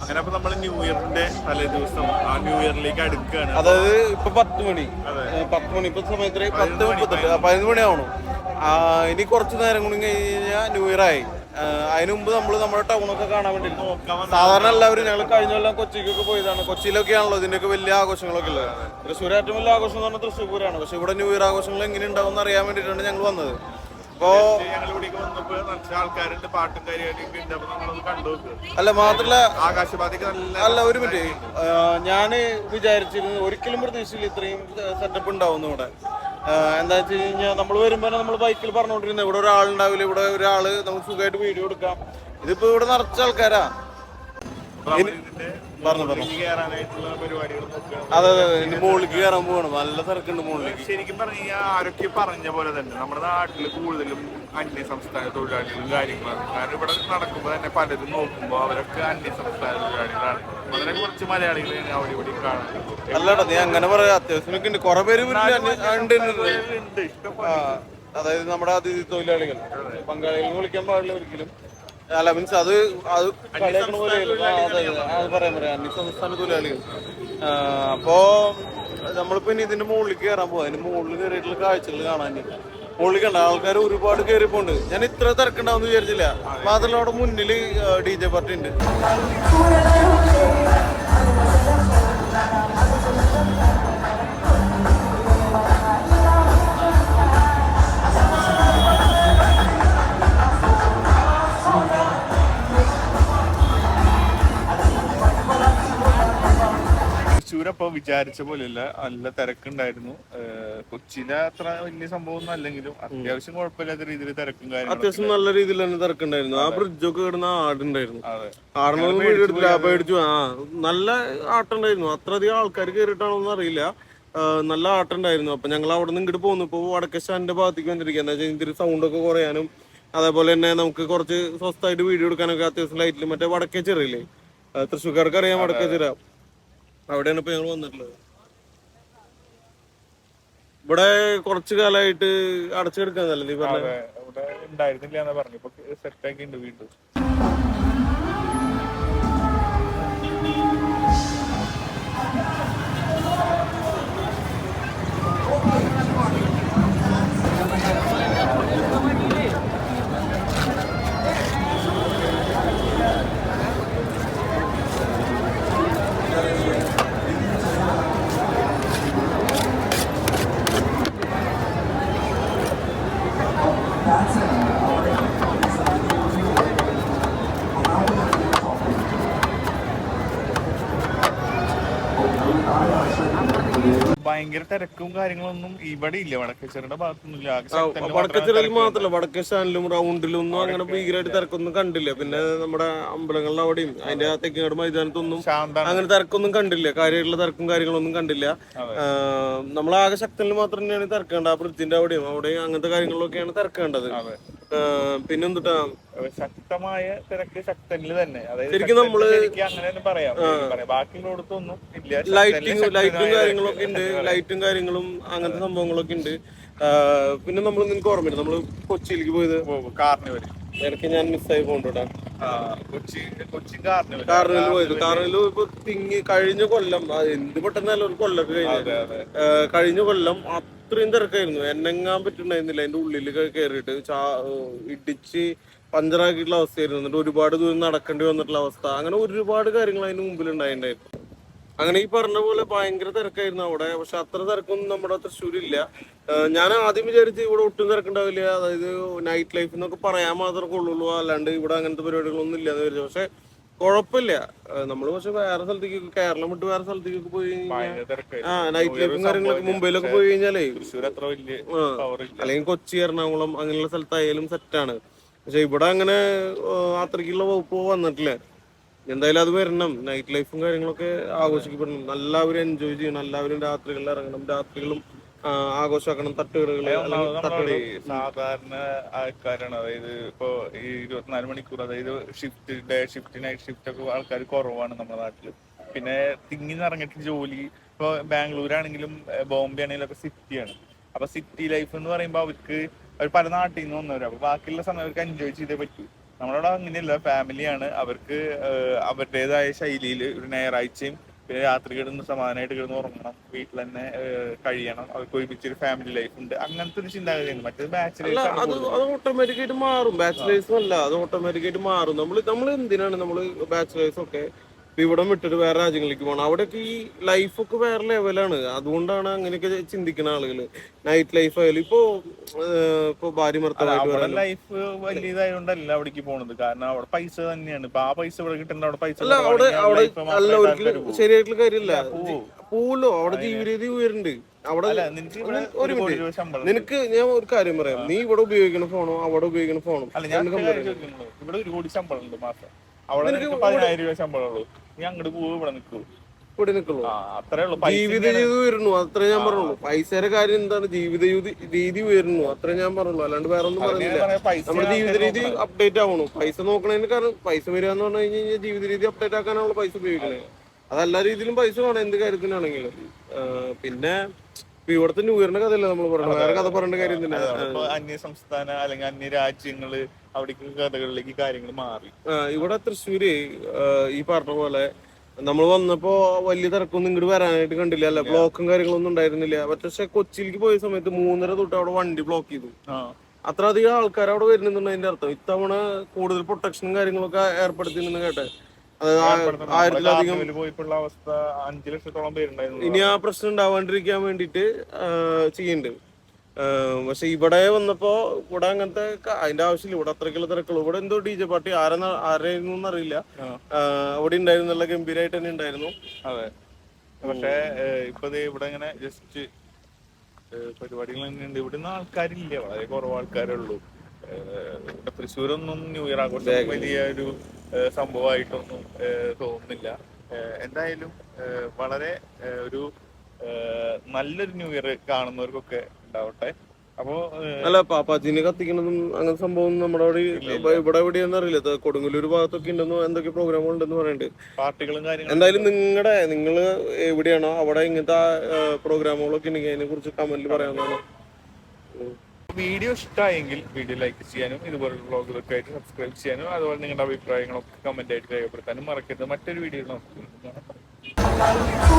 അങ്ങനെ അപ്പൊ നമ്മൾ ന്യൂ ഇയറിന്റെ തലേ ദിവസം ആ ന്യൂ ഇയറിലേക്ക് അടുക്കുകയാണ് അതായത് ഇപ്പൊ പത്ത് മണി. പത്ത് മണി. ഇപ്പൊ സമയത്ത് പത്ത് മുപ്പത്തെട്ട് പതിനൊന്ന്. മണിയാവണം. ഇനി കുറച്ച് നേരം കൂടി കഴിഞ്ഞ് കഴിഞ്ഞാൽ ന്യൂ ഇയർ ആയി അതിനു മുമ്പ് നമ്മൾ നമ്മുടെ ടൗണൊക്കെ കാണാൻ വേണ്ടി സാധാരണ എല്ലാവരും ഞങ്ങൾ കഴിഞ്ഞ കൊല്ലം കൊച്ചിക്കൊക്കെ പോയതാണ്. കൊച്ചിയിലൊക്കെയാണല്ലോ ഇതിന്റെയൊക്കെ വലിയ ആഘോഷങ്ങളൊക്കെ ഉള്ളത്. തൃശ്ശൂർ ഏറ്റവും വലിയ ആഘോഷം എന്ന് പറഞ്ഞാൽ തൃശ്ശൂരാണ് പക്ഷെ ഇവിടെ ന്യൂ ഇയർ ആഘോഷങ്ങൾ എങ്ങനെ ഉണ്ടാവും എന്ന് അറിയാൻ വേണ്ടിയിട്ടാണ് ഞങ്ങൾ വന്നത്. അപ്പോ ആൾക്കാരുണ്ട് പാട്ടും അല്ല മാത്രല്ല ആകാശവാദിക്ക് നല്ല അല്ല ഒരു മിനിറ്റ്. ഞാൻ വിചാരിച്ചിരുന്നു ഒരിക്കലും പ്രതീക്ഷയിൽ ഇത്രയും സെറ്റപ്പ് ഉണ്ടാവും ഇവിടെ. എന്താ വെച്ച് കഴിഞ്ഞാൽ നമ്മൾ വരുമ്പോൾ നമ്മൾ ബൈക്കിൽ പറഞ്ഞുകൊണ്ടിരുന്നത് ഇവിടെ ഒരാളുണ്ടാവില്ല ഇവിടെ ഒരാൾ നമുക്ക് സുഖമായിട്ട് വീഡിയോ എടുക്കാം. ഇതിപ്പോ ഇവിടെ നിറച്ച ആൾക്കാരാ. പറഞ്ഞു പറഞ്ഞു. അതെ അതെ ഇനി മുകളിലേക്ക് കയറാൻ പോകണം നല്ല തിരക്കുണ്ട് മുകളിലേക്ക്. ശരിക്കും പറഞ്ഞു കഴിഞ്ഞാൽ ആരൊക്കെ പറഞ്ഞ പോലെ തന്നെ നമ്മുടെ നാട്ടിൽ കൂടുതലും അന്യ സംസ്ഥാന തൊഴിലാളികളും കാര്യങ്ങളാണ്. കാരണം ഇവിടെ നടക്കുമ്പോൾ തന്നെ പലരും നോക്കുമ്പോൾ അവരൊക്കെ അന്യ സംസ്ഥാന തൊഴിലാളികളാണ്. വളരെ കുറച്ച് മലയാളികളെയാണ് അവിടെ ഇവിടെ കാണുന്നത് അല്ലടാ നീ അങ്ങനെ പറയാ. അത്യാവശ്യം ഒക്കെ ഉണ്ട്. കുറെ പേര് അതായത് നമ്മുടെ അതിഥി തൊഴിലാളികൾ. പങ്കാളികൾ വിളിക്കാൻ പാടില്ല ഒരിക്കലും. അല്ല മീൻസ് അത് അത് കളിയാക്കണ പോലെ അത് പറയാൻ പറയാം അന്യ സംസ്ഥാന തൊഴിലാളികൾ. അപ്പോ നമ്മളിപ്പോ ഇനി ഇതിന്റെ മുകളിൽ കയറാൻ പോവാ. അതിന്റെ മുകളിൽ കയറിയിട്ടുള്ള കാഴ്ചകൾ കാണാൻ മുകളിൽ കണ്ട ആൾക്കാർ ഒരുപാട് കയറിപ്പോണ്ട്. ഞാൻ ഇത്ര തിരക്കുണ്ടാവും വിചാരിച്ചില്ല. മാത്രമല്ല അവിടെ മുന്നിൽ ഡി ജെ പാർട്ടി ഉണ്ട്. തൃശ്ശൂർ അപ്പൊ വിചാരിച്ച പോലെയല്ല. നല്ല തിരക്കുണ്ടായിരുന്നു. കൊച്ചിയിലെ അത്ര വലിയ സംഭവം ഒന്നും അല്ലെങ്കിലും അത്യാവശ്യം കുഴപ്പമില്ലാത്ത രീതിയിൽ തിരക്കും അത്യാവശ്യം നല്ല രീതിയിൽ തന്നെ തിരക്കുണ്ടായിരുന്നു. ആ ബ്രിഡ്ജൊക്കെ കിടന്ന ആടുണ്ടായിരുന്നു. പേടിച്ചു ആ നല്ല ആട്ടുണ്ടായിരുന്നു. അത്രയധികം ആൾക്കാർ കയറിയിട്ടാണോന്ന് അറിയില്ല. നല്ല ആട്ടുണ്ടായിരുന്നു. അപ്പൊ ഞങ്ങൾ അവിടെ നിന്ന് ഇങ്ങോട്ട് പോകുന്നു ഇപ്പൊ വടക്കശാന്റെ ഭാഗത്തേക്ക് വന്നിരിക്കുക എന്താ വെച്ചാൽ ഇതിന്റെ സൗണ്ട് ഒക്കെ കുറയാനും അതേപോലെ തന്നെ നമുക്ക് കുറച്ച് സ്വസ്ഥമായിട്ട് വീഡിയോ എടുക്കാനൊക്കെ അത്യാവശ്യം ലൈറ്റിൽ മറ്റേ വടക്കേ ചെറിയില്ലേ? തൃശ്ശൂർക്കാർക്ക് അറിയാം വടക്കേ ചെറ അവിടെയാണ് ഇപ്പൊ ഞങ്ങൾ വന്നിട്ടുള്ളത്. ഇവിടെ കുറച്ചു കാലമായിട്ട് അടച്ചെടുക്കാന്നല്ലേ നീ പറഞ്ഞത്? അതെ ഇവിടെ ഉണ്ടായിരുന്നില്ല എന്നാ പറഞ്ഞു ഇപ്പൊ സെറ്റ് ആക്കി ഉണ്ട് വീണ്ടും. ഭയങ്കര തിരക്കും കാര്യങ്ങളൊന്നും ഇവിടെ ഇല്ല. വടക്കേശ്വരന്റെ ഭാഗത്തൊന്നും ഇല്ല ആകെ ശക്തന്റെ മാത്രമാണ് വടക്കച്ചിറയിൽ മാത്രല്ല. വടക്കേ സ്റ്റാൻഡിലും റൗണ്ടിലും ഒന്നും അങ്ങനെ ഭീകരമായിട്ട് തിരക്കൊന്നും കണ്ടില്ല. പിന്നെ നമ്മുടെ അമ്പലങ്ങളുടെ അവിടെയും അതിന്റെ ആ തെക്കിങ്ങാട് മൈതാനത്തൊന്നും അങ്ങനെ തിരക്കൊന്നും കണ്ടില്ല. കാര്യമായിട്ടുള്ള തിരക്കും കാര്യങ്ങളൊന്നും കണ്ടില്ല. നമ്മൾ ആകെ ശക്തനിൽ മാത്രം തന്നെയാണ് തിരക്കേണ്ടത്. ആ പൃഥ്വിന്റെ അവിടെയും അവിടെയും അങ്ങനത്തെ കാര്യങ്ങളിലൊക്കെയാണ് തിരക്കേണ്ടത്. പിന്നെന്തുട്ടാ? ശക്തമായ തിരക്ക് ശക്തനിൽ തന്നെ. അതായത് ശരിക്കും നമ്മൾ ശരിക്കും അങ്ങനെ തന്നെ പറയാം ഇല്ല. ലൈറ്റിംഗ് ലൈറ്റും കാര്യങ്ങളൊക്കെ ഉണ്ട്. ലൈറ്റും കാര്യങ്ങളും അങ്ങനത്തെ സംഭവങ്ങളൊക്കെ ഉണ്ട്. പിന്നെ നമ്മൾ നിനക്ക് ഓർമ്മയില്ല നമ്മൾ കൊച്ചിയിലേക്ക് പോയത്? കാർണിവൽ ഇടയ്ക്ക് ഞാൻ മിസ്സായി പോകണ്ടോട്ടാ കൊച്ചി കൊച്ചി കാർണിവൽ പോയത് കാർണിൽ ഇപ്പൊ തിങ്ങി കഴിഞ്ഞ കൊല്ലം അത് എന്ത് പെട്ടെന്നല്ല ഒരു കൊല്ലൊക്കെ കഴിഞ്ഞു അതെ അതെ. ഏഹ് കഴിഞ്ഞ കൊല്ലം അത്രയും തിരക്കായിരുന്നു. എന്നെങ്ങാൻ പറ്റുണ്ടായിരുന്നില്ല. അതിന്റെ ഉള്ളിൽ കയറിയിട്ട് ചാ ഇടിച്ച് പഞ്ചറാക്കിയിട്ടുള്ള അവസ്ഥയായിരുന്നു. എന്നിട്ട് ഒരുപാട് ദൂരം നടക്കേണ്ടി വന്നിട്ടുള്ള അവസ്ഥ. അങ്ങനെ ഒരുപാട് കാര്യങ്ങൾ അതിന് മുമ്പിൽ ഉണ്ടായിട്ടുണ്ടായിരുന്നു അങ്ങനെ ഈ പറഞ്ഞ പോലെ ഭയങ്കര തിരക്കായിരുന്നു അവിടെ. പക്ഷെ അത്ര തിരക്കൊന്നും നമ്മുടെ തൃശ്ശൂരില്ല ഞാൻ ആദ്യം വിചാരിച്ച് ഇവിടെ ഒട്ടും തിരക്കുണ്ടാവില്ല. അതായത് നൈറ്റ് ലൈഫ് എന്നൊക്കെ പറയാൻ മാത്രമേ കൊള്ളുള്ളൂ. അല്ലാണ്ട് ഇവിടെ അങ്ങനത്തെ പരിപാടികളൊന്നും ഇല്ല എന്ന് വിചാരിച്ചു. പക്ഷെ കുഴപ്പമില്ല. നമ്മൾ പക്ഷെ വേറെ സ്ഥലത്തേക്ക് കേരളം വിട്ട് വേറെ സ്ഥലത്തേക്ക് പോയി ആ നൈറ്റ് ലൈഫും കാര്യങ്ങളൊക്കെ മുംബൈയിലൊക്കെ പോയി കഴിഞ്ഞാലേ അല്ലെങ്കിൽ കൊച്ചി എറണാകുളം അങ്ങനെയുള്ള സ്ഥലത്തായാലും സെറ്റാണ് പക്ഷെ ഇവിടെ അങ്ങനെ അത്രയ്ക്കുള്ള വകുപ്പ് വന്നിട്ടില്ല. എന്തായാലും അത് വരണം. നൈറ്റ് ലൈഫും കാര്യങ്ങളൊക്കെ ആഘോഷിക്കപ്പെടണം. എല്ലാവരും എൻജോയ് ചെയ്യണം. എല്ലാവരും രാത്രികളിൽ ഇറങ്ങണം. രാത്രികളും ആഘോഷമാക്കണം. തട്ടുകടകൾ ഒന്നാമത് അല്ലെങ്കിൽ നമ്മളവിടെ തട്ടുകട സാധാരണ ആൾക്കാരാണ്. അതായത് ഇപ്പോ ഈ ഇരുപത്തിനാല് മണിക്കൂർ അതായത് shift day shift night shift ഒക്കെ ആൾക്കാർ കുറവാണ് നമ്മുടെ നാട്ടിൽ പിന്നെ തിങ്ങി നിറങ്ങിട്ട് ജോലി ഇപ്പൊ ബാംഗ്ലൂരാണെങ്കിലും ആണെങ്കിലും ബോംബെ ആണെങ്കിലും ഒക്കെ സിറ്റിയാണ്. അപ്പൊ സിറ്റി ലൈഫ് എന്ന് പറയുമ്പോൾ അവർക്ക് അവർ പല നാട്ടിൽ നിന്ന് വന്നവരാണ് അപ്പൊ ബാക്കിയുള്ള സമയം അവർക്ക് എൻജോയ് ചെയ്തേ പറ്റൂ. നമ്മളവിടെ അങ്ങനെയല്ല ഫാമിലിയാണ് അവർക്ക് അവരുടേതായ ശൈലിയിൽ ഒരു ഞായറാഴ്ചയും പിന്നെ രാത്രി കിടന്ന് സമാധാനമായിട്ട് കിടന്ന് ഉറങ്ങണം. വീട്ടിൽ തന്നെ കഴിയണം. അവർക്ക് ഒരുമിച്ചൊരു ഫാമിലി ലൈഫ് ഉണ്ട്. അങ്ങനത്തെ ഒരു ചിന്താഗതിയാണ് മറ്റേത് ബാച്ചിലേഴ്സ് അത് ഓട്ടോമാറ്റിക്കായിട്ട് ഓട്ടോമാറ്റിക് ആയിട്ട് മാറും. ബാച്ചിലേഴ്സും അല്ല അത് ഓട്ടോമാറ്റിക് ആയിട്ട് മാറും. നമ്മൾ നമ്മൾ എന്തിനാണ് നമ്മൾ ബാച്ചിലേഴ്സ് ഒക്കെ ഇപ്പൊ ഇവിടെ വിട്ടിട്ട് വേറെ രാജ്യങ്ങളിലേക്ക് പോകണം അവിടെയൊക്കെ ഈ ലൈഫൊക്കെ വേറെ ലെവലാണ് അതുകൊണ്ടാണ് അങ്ങനെയൊക്കെ ചിന്തിക്കുന്ന ആളുകൾ നൈറ്റ് ലൈഫ് ആയാലും ഇപ്പോ ഇപ്പോ ഭാര്യ ഭർത്താവായിട്ട് അവിടെ വരാനും ലൈഫ് വലിയതായതുകൊണ്ടല്ല അവിടേക്ക് പോണത്. കാരണം അവിടെ പൈസ തന്നെയാണ്. ഇപ്പൊ ആ പൈസ ഇവിടെ കിട്ടേണ്ട അവിടെ പൈസ അല്ല അവിടെ കുറവാണെങ്കിൽ അവിടെ life മാത്രമായിട്ട് അല്ല ആൾക്കാര് ഒരിക്കലും പോകും. ശരിയായിട്ടുള്ള കാര്യമില്ല. പോവും. പോവല്ലോ അവിടെ ജീവിത രീതി ഉയരുന്നുണ്ട്. അവിടെ അല്ല നിനക്ക് ഇവിടെ ഒരു ഒരു കോടി രൂപ ശമ്പളം. നിനക്ക് ഞാൻ ഒരു കാര്യം പറയാം. നീ ഇവിടെ ഉപയോഗിക്കുന്ന ഫോണോ? അവിടെ ഉപയോഗിക്കുന്ന ഫോണോ? അല്ല ഞാൻ കാര്യം ചോദിക്കുന്നുള്ളൂ. ഇവിടെ ഒരു കോടി ശമ്പളം ഉണ്ട് മാസം അവിടെ നിനക്ക് പതിനായിരം രൂപ ശമ്പളം ഉള്ളൂ നീ അങ്ങോട്ട് പോവും ഇവിടെ നിൽക്കൂ. ഇവിടെ നിൽക്കുള്ളൂ. ആ അത്രേ ഉള്ളൂ. ജീവിത രീതി ഉയരുന്നു അത്രേ ഞാൻ പറഞ്ഞുള്ളൂ. പൈസയുടെ കാര്യം എന്താണ്? ജീവിത രീതി- ഉയരുന്നു അത്രേ ഞാൻ പറഞ്ഞുള്ളൂ. അല്ലാണ്ട് വേറെ ഒന്നും പറയുന്നില്ല നമ്മുടെ ജീവിത രീതി അപ്ഡേറ്റ് ആവണം. പൈസ നോക്കണതിന് കാരണം പൈസ വരിക എന്ന് പറഞ്ഞു കഴിഞ്ഞാൽ ജീവിത രീതി അപ്ഡേറ്റ് ആക്കാനാണ് പൈസ ഉപയോഗിക്കുന്നത് അതെല്ലാ രീതിയിലും പൈസ വേണം എന്ത് കാര്യത്തിനാണെങ്കിലും. പിന്നെ ഇവിടുത്തെ ന്യൂ ഇയറിന്റെ കഥയല്ല നമ്മൾ പറയുന്നത് വേറെ കഥ പറയേണ്ട കാര്യം തന്നെ അന്യ സംസ്ഥാന അല്ലെങ്കിൽ അന്യ രാജ്യങ്ങൾ അവിടേക്ക് കഥകളിലേക്ക് കാര്യങ്ങൾ മാറി. ഇവിടെ തൃശ്ശൂര് ഈ പറഞ്ഞ പോലെ നമ്മൾ വന്നപ്പോ വലിയ തിരക്കൊന്നും ഇങ്ങോട്ട് വരാനായിട്ട് കണ്ടില്ല അല്ല ബ്ലോക്കും കാര്യങ്ങളൊന്നും ഉണ്ടായിരുന്നില്ല. പക്ഷെ കൊച്ചിയിലേക്ക് പോയ സമയത്ത് മൂന്നര തൊട്ട് അവിടെ വണ്ടി ബ്ലോക്ക് ചെയ്തു. അത്രയധികം അത്ര അധികം ആൾക്കാർ അവിടെ വരുന്നുണ്ട് അതിന്റെ അർത്ഥം. ഇത്തവണ കൂടുതൽ പ്രൊട്ടക്ഷനും കാര്യങ്ങളൊക്കെ ഏർപ്പെടുത്തിയെന്ന് കേട്ടെ. ആയിരത്തിലധികം അവസ്ഥ അഞ്ചു ലക്ഷത്തോളം പേരുണ്ടായിരുന്നു. ഇനി ആ പ്രശ്നം ഉണ്ടാവാണ്ടിരിക്കാൻ വേണ്ടിട്ട് ചെയ്യണ്ട് പക്ഷെ ഇവിടെ വന്നപ്പോ ഇവിടെ അങ്ങനത്തെ അതിന്റെ ആവശ്യമില്ല. ഇവിടെ അത്രയ്ക്കുള്ള തിരക്കുള്ളൂ. ഇവിടെ എന്തോ ഡി ജെ പാർട്ടി ആരെന്ന് ആരായിരുന്നു. ആ, അവിടെ ഉണ്ടായിരുന്നു നല്ല ഗംഭീരമായിട്ട് തന്നെ ഉണ്ടായിരുന്നു. അതെ. പക്ഷെ ഇപ്പൊ ഇവിടെ ഇങ്ങനെ ജസ്റ്റ് പരിപാടികൾ തന്നെ ഉണ്ട് ഇവിടുന്ന് ആൾക്കാരില്ല. വളരെ കുറവ് ആൾക്കാരേ ഉള്ളൂ. ഇവിടെ തൃശ്ശൂരൊന്നും ന്യൂ ഇയർ ആഘോഷം വലിയ ഒരു സംഭവമായിട്ടൊന്നും തോന്നുന്നില്ല. എന്തായാലും വളരെ ഒരു നല്ലൊരു ന്യൂ ഇയർ കാണുന്നവർക്കൊക്കെ ഉണ്ടാവട്ടെ. അപ്പോ അല്ല പാപ്പാജിനെ കത്തിക്കണതും അങ്ങനെ സംഭവം നമ്മുടെ അവിടെ ഇവിടെ എവിടെയെന്ന് അറിയില്ല. കൊടുങ്ങല്ലൂർ ഭാഗത്തൊക്കെ ഉണ്ടെന്ന് എന്തൊക്കെ പ്രോഗ്രാമുകൾ ഉണ്ടെന്ന് പറയുന്നുണ്ട് പാർട്ടികളും കാര്യങ്ങളും എന്തായാലും നിങ്ങളുടെ നിങ്ങൾ എവിടെയാണോ അവിടെ ഇങ്ങനത്തെ പ്രോഗ്രാമുകളൊക്കെ ഉണ്ടെങ്കിൽ അതിനെ കുറിച്ച് കമന്റിൽ പറയാവുന്നതാണ്. വീഡിയോ ഇഷ്ടമായെങ്കിൽ വീഡിയോ ലൈക്ക് ചെയ്യാനും ഇതുപോലുള്ള വ്ളോഗുകളൊക്കെ ആയിട്ട് സബ്സ്ക്രൈബ് ചെയ്യാനും അതുപോലെ നിങ്ങളുടെ അഭിപ്രായങ്ങളൊക്കെ കമന്റ് ആയിട്ട് രേഖപ്പെടുത്താനും മറക്കരുത്. മറ്റൊരു വീഡിയോ നമുക്ക്